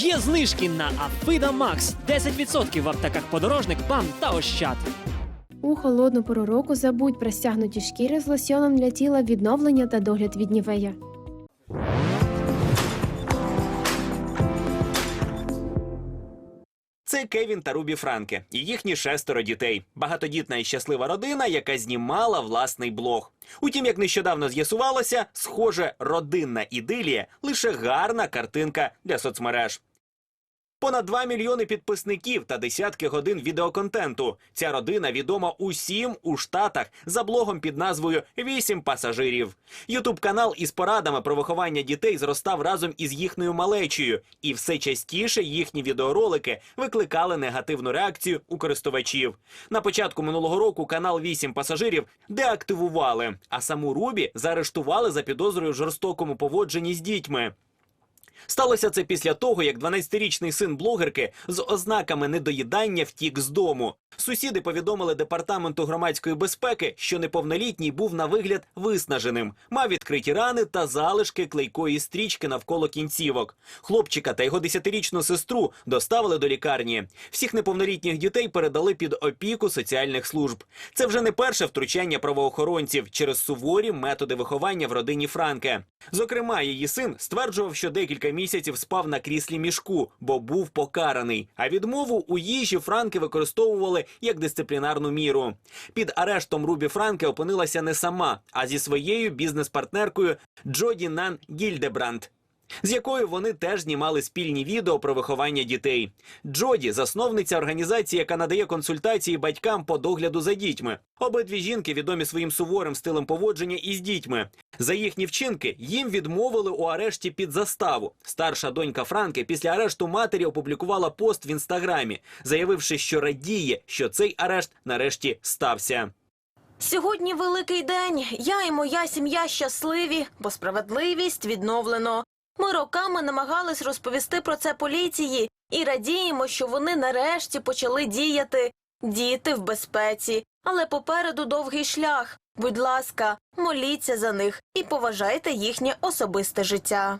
Є знижки на Афида Макс 10% в аптеках подорожник, БАМ та Ощад. У холодну пору року забудь про стягнуті шкіри з лосьоном для тіла відновлення та догляд від нівея. Це Кевін та Рубі Франке і їхні шестеро дітей. Багатодітна і щаслива родина, яка знімала власний блог. Утім, як нещодавно з'ясувалося, схоже, родинна ідилія лише гарна картинка для соцмереж. Понад 2 мільйони підписників та десятки годин відеоконтенту. Ця родина відома усім у штатах за блогом під назвою «Вісім пасажирів. Ютуб канал із порадами про виховання дітей зростав разом із їхньою малечею, і все частіше їхні відеоролики викликали негативну реакцію у користувачів. На початку минулого року канал «Вісім пасажирів деактивували, а саму Рубі заарештували за підозрою в жорстокому поводженні з дітьми. Сталося це після того, як 12-річний син блогерки з ознаками недоїдання втік з дому. Сусіди повідомили департаменту громадської безпеки, що неповнолітній був на вигляд виснаженим, мав відкриті рани та залишки клейкої стрічки навколо кінцівок. Хлопчика та його 10-річну сестру доставили до лікарні. Всіх неповнолітніх дітей передали під опіку соціальних служб. Це вже не перше втручання правоохоронців через суворі методи виховання в родині Франке. Зокрема, її син стверджував, що декілька місяців спав на кріслі мішку, бо був покараний. А відмову у їжі Франки використовували як дисциплінарну міру. Під арештом Рубі Франке опинилася не сама, а зі своєю бізнес-партнеркою Джоді Нан Гільдебранд. З якою вони теж знімали спільні відео про виховання дітей. Джоді засновниця організації, яка надає консультації батькам по догляду за дітьми. Обидві жінки відомі своїм суворим стилем поводження із дітьми. За їхні вчинки їм відмовили у арешті під заставу. Старша донька Франки після арешту матері опублікувала пост в інстаграмі, заявивши, що радіє, що цей арешт нарешті стався. Сьогодні великий день. Я і моя сім'я щасливі, бо справедливість відновлено. Ми роками намагались розповісти про це поліції і радіємо, що вони нарешті почали діяти. Діти в безпеці, але попереду довгий шлях. Будь ласка, моліться за них і поважайте їхнє особисте життя.